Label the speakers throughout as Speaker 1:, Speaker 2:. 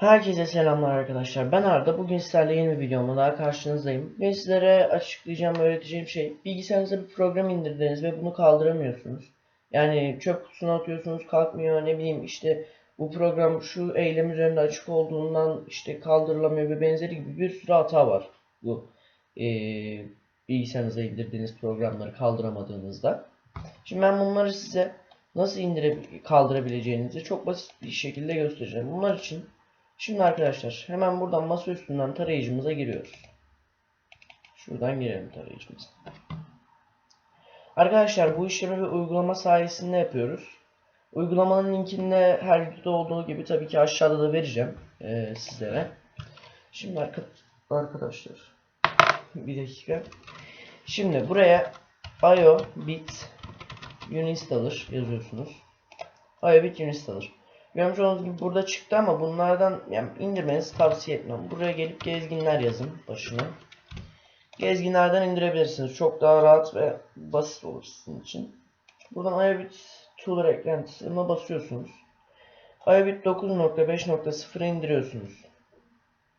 Speaker 1: Herkese selamlar arkadaşlar. Ben Arda. Bugün sizlerle yeni bir videomla daha karşınızdayım. Ve sizlere açıklayacağım, öğreteceğim şey bilgisayarınıza bir program indirdiniz ve bunu kaldıramıyorsunuz. Yani çöp kutusuna atıyorsunuz kalkmıyor ne bileyim işte bu program şu eylem üzerinde açık olduğundan işte kaldırılamıyor ve benzeri gibi bir sürü hata var bu eee bilgisayarınıza indirdiğiniz programları kaldıramadığınızda. Şimdi ben bunları size nasıl indire kaldırabileceğinizi çok basit bir şekilde göstereceğim. Bunlar için Şimdi arkadaşlar hemen buradan masa üstünden tarayıcımıza giriyoruz. Şuradan girelim tarayıcımıza. Arkadaşlar bu işlemi bir uygulama sayesinde yapıyoruz. Uygulamanın linkini de her videoda olduğu gibi tabii ki aşağıda da vereceğim eee, sizlere. Şimdi arka- arkadaşlar bir dakika. Şimdi buraya io bit uninstaller yazıyorsunuz. io bit uninstaller. Görmüş olduğunuz gibi burada çıktı ama bunlardan yani indirmenizi tavsiye etmem. Buraya gelip gezginler yazın başına. Gezginlerden indirebilirsiniz. Çok daha rahat ve basit olur sizin için. Buradan iObit Tool eklentisine basıyorsunuz. iObit 9.5.0'ı indiriyorsunuz.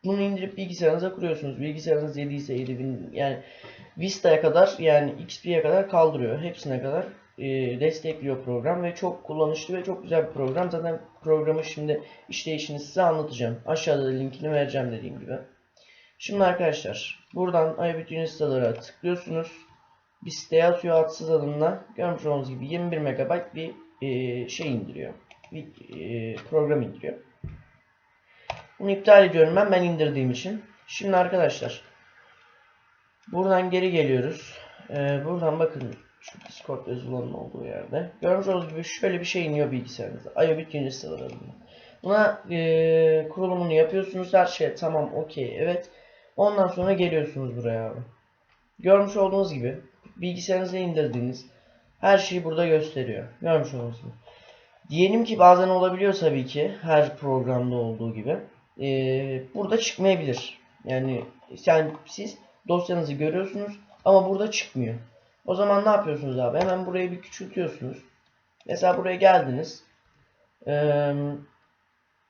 Speaker 1: Bunu indirip bilgisayarınıza kuruyorsunuz. Bilgisayarınız 7 ise 7000 yani Vista'ya kadar yani XP'ye kadar kaldırıyor. Hepsine kadar e, destekliyor program ve çok kullanışlı ve çok güzel bir program. Zaten programı şimdi işleyişini size anlatacağım. Aşağıda da linkini vereceğim dediğim gibi. Şimdi arkadaşlar buradan iBit Unistaller'a tıklıyorsunuz. Bir siteye atıyor adsız adımla. Görmüş olduğunuz gibi 21 MB bir e, şey indiriyor. Bir e, program indiriyor. Bunu iptal ediyorum ben ben indirdiğim için. Şimdi arkadaşlar buradan geri geliyoruz. Ee, buradan bakın şu Discord yazılarının olduğu yerde. Görmüş olduğunuz gibi şöyle bir şey iniyor bilgisayarınıza. IOBIT Unistal adına. Buna e, kurulumunu yapıyorsunuz. Her şey tamam okey evet. Ondan sonra geliyorsunuz buraya abi. Görmüş olduğunuz gibi bilgisayarınıza indirdiğiniz her şeyi burada gösteriyor. Görmüş olduğunuz gibi. Diyelim ki bazen olabiliyor tabii ki her programda olduğu gibi. Ee, burada çıkmayabilir. Yani, yani siz dosyanızı görüyorsunuz ama burada çıkmıyor. O zaman ne yapıyorsunuz abi? Hemen burayı bir küçültüyorsunuz. Mesela buraya geldiniz. Ee,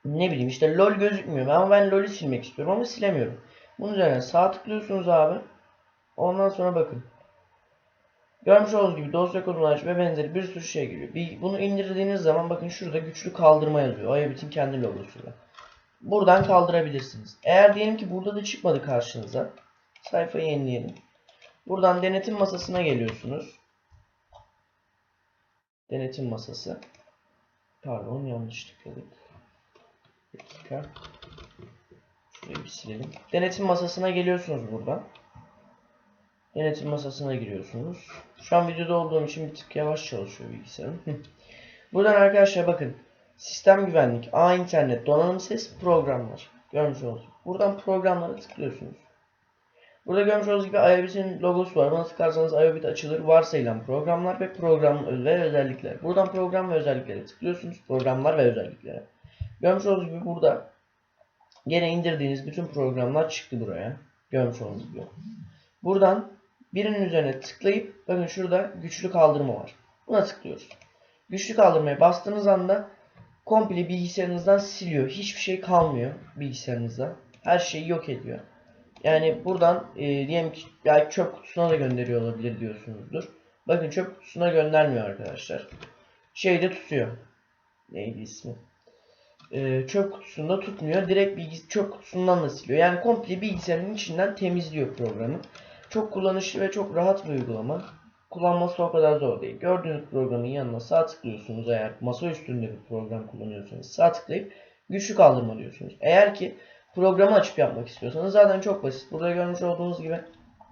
Speaker 1: ne bileyim işte LOL gözükmüyor ama ben LOL'ü silmek istiyorum ama silemiyorum. Bunun üzerine sağ tıklıyorsunuz abi. Ondan sonra bakın. Görmüş olduğunuz gibi dosya aç ve benzeri bir sürü şey geliyor. Bir, bunu indirdiğiniz zaman bakın şurada güçlü kaldırma yazıyor. IOBIT'in kendi logosuyla. Buradan kaldırabilirsiniz. Eğer diyelim ki burada da çıkmadı karşınıza. Sayfayı yenileyelim. Buradan denetim masasına geliyorsunuz. Denetim masası. Pardon yanlış tıkladık. Bir dakika. Şurayı bir silelim. Denetim masasına geliyorsunuz buradan. Denetim masasına giriyorsunuz. Şu an videoda olduğum için bir tık yavaş çalışıyor bilgisayarım. buradan arkadaşlar bakın. Sistem güvenlik, A internet, donanım ses, programlar. Görmüş olduğunuz. Buradan programlara tıklıyorsunuz. Burada görmüş olduğunuz gibi IOBIT'in logosu var. Buna tıklarsanız IOBIT açılır. Varsayılan programlar ve program ve özellikler. Buradan program ve özelliklere tıklıyorsunuz. Programlar ve özelliklere. Görmüş olduğunuz gibi burada gene indirdiğiniz bütün programlar çıktı buraya. Görmüş olduğunuz gibi. Buradan birinin üzerine tıklayıp bakın şurada güçlü kaldırma var. Buna tıklıyoruz. Güçlü kaldırmaya bastığınız anda komple bilgisayarınızdan siliyor. Hiçbir şey kalmıyor bilgisayarınızda. Her şeyi yok ediyor. Yani buradan e, diyelim ki belki çöp kutusuna da gönderiyor olabilir diyorsunuzdur. Bakın çöp kutusuna göndermiyor arkadaşlar. Şeyde tutuyor. Neydi ismi? E, çöp kutusunda tutmuyor. Direkt bilgis çöp kutusundan da siliyor. Yani komple bilgisayarın içinden temizliyor programı. Çok kullanışlı ve çok rahat bir uygulama. Kullanması o kadar zor değil. Gördüğünüz programın yanına sağ tıklıyorsunuz eğer masa üstünde bir program kullanıyorsanız sağ tıklayıp güçlü kaldırma diyorsunuz. Eğer ki programı açıp yapmak istiyorsanız zaten çok basit. Burada görmüş olduğunuz gibi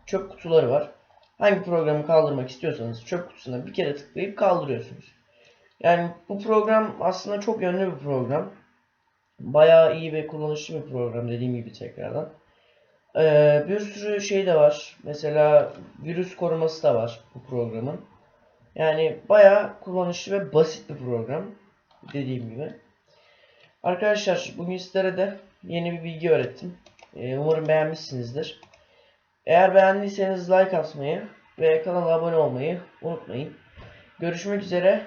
Speaker 1: çöp kutuları var. Hangi programı kaldırmak istiyorsanız çöp kutusuna bir kere tıklayıp kaldırıyorsunuz. Yani bu program aslında çok yönlü bir program. Bayağı iyi ve kullanışlı bir program dediğim gibi tekrardan. Ee, bir sürü şey de var. Mesela virüs koruması da var bu programın. Yani bayağı kullanışlı ve basit bir program. Dediğim gibi. Arkadaşlar bugün sizlere de yeni bir bilgi öğrettim. Ee, umarım beğenmişsinizdir. Eğer beğendiyseniz like atmayı ve kanala abone olmayı unutmayın. Görüşmek üzere.